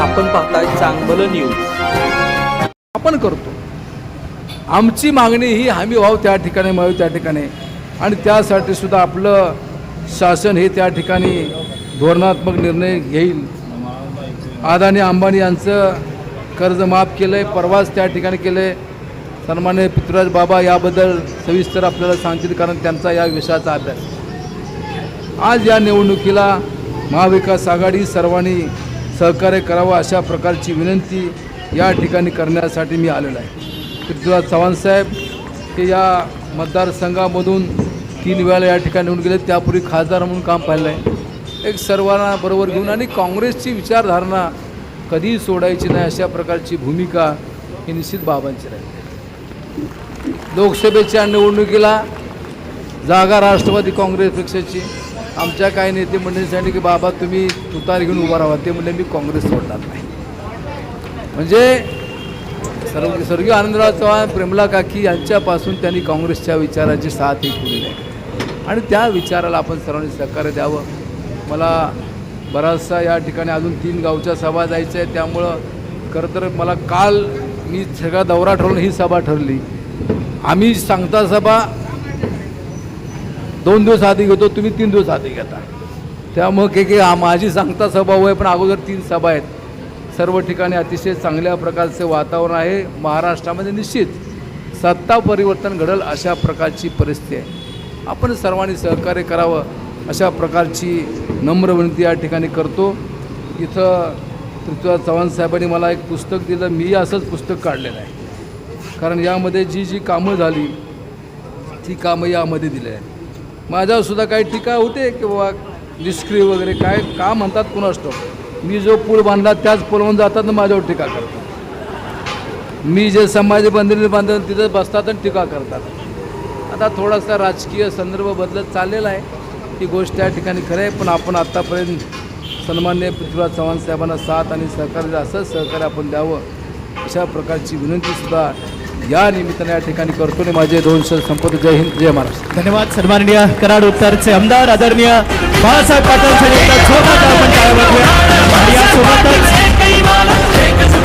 आपण पाहताय चांगलं न्यूज आपण करतो. आमची मागणी ही हमी व्हाव त्या ठिकाणी मिळावी त्या ठिकाणी. आणि त्यासाठी सुद्धा आपलं शासन हे त्या ठिकाणी धोरणात्मक निर्णय घेईल. अदानी अंबानी यांचं कर्ज माफ केलं आहे परवाच त्या ठिकाणी केलं आहे सन्मान्य पृथ्वीराज बाबा याबद्दल सविस्तर आपल्याला सांगतील कारण त्यांचा या विषयाचा अभ्यास. आज या निवडणुकीला महाविकास आघाडी सर्वांनी सहकार्य करावं अशा प्रकारची विनंती या ठिकाणी करण्यासाठी मी आलेलो आहे. पृथ्वीराज चव्हाणसाहेब हे या मतदारसंघामधून तीन वेळा या ठिकाणी निवडून गेले. त्यापूर्वी खासदार म्हणून काम पाहिलं आहे एक सर्वांना बरोबर घेऊन आणि काँग्रेसची विचारधारणा कधीही सोडायची नाही अशा प्रकारची भूमिका ही निश्चित बाबांची राहील. लोकसभेच्या निवडणुकीला जागा राष्ट्रवादी काँग्रेस पक्षाची आमच्या काही नेते मंडळी सांगितले की बाबा तुम्ही तुतार घेऊन उभा राहा. ते म्हणले मी काँग्रेस सोडणार नाही. म्हणजे सर्व स्वर्गीय आनंदराव चव्हाण प्रेमला काकी यांच्यापासून त्यांनी काँग्रेसच्या विचाराची साथ ही केली आहे. आणि त्या विचाराला आपण सर्वांनी सहकार्य द्यावं. मला बराचसा या ठिकाणी अजून तीन गावच्या सभा जायचं आहे त्यामुळं खरं तर मला काल मी सगळा दौरा ठरवून ही सभा ठरली. आम्ही सांगता सभा दोन दिवस आधी घेतो तुम्ही तीन दिवस आधी घेता. त्यामुळं के की माझी सांगता सभा होय पण अगोदर तीन सभा आहेत. सर्व ठिकाणी अतिशय चांगल्या प्रकारचे वातावरण आहे. महाराष्ट्रामध्ये निश्चित सत्ता परिवर्तन घडेल अशा प्रकारची परिस्थिती आहे. आपण सर्वांनी सहकार्य करावं अशा प्रकारची नम्र विनंती या ठिकाणी करतो. इथं पृथ्वीराज चव्हाण साहेबांनी मला एक पुस्तक दिलं. मी असंच पुस्तक काढलेलं आहे. कारण यामध्ये जी जी कामं झाली ती कामं यामध्ये दिली आहे माझ्यावर सुद्धा काही टीका होते की बाबा निष्क्रिय वगैरे काय का म्हणतात कोण असतो? मी जो पूल बांधला त्याच पुलावून जातात ना माझ्यावर टीका करतात. मी जे समाज बंधने बांधले तिथं बसतात आणि टीका करतात. आता थोडासा राजकीय संदर्भ बदलत चाललेला आहे. ही गोष्ट त्या ठिकाणी खरं आहे पण आपण आत्तापर्यंत सन्मान्य पृथ्वीराज चव्हाण साहेबांना साथ आणि सहकार्य असंच सहकार्य आपण द्यावं अशा प्रकारची विनंतीसुद्धा या निमित्ताने या ठिकाणी करतो आणि माझे दोन शब्द संपत. जय हिंद जय महाराष्ट्र. धन्यवाद सन्माननीय कराड उत्तरचे आमदार आदरणीय बाळासाहेब पाटील यांच्या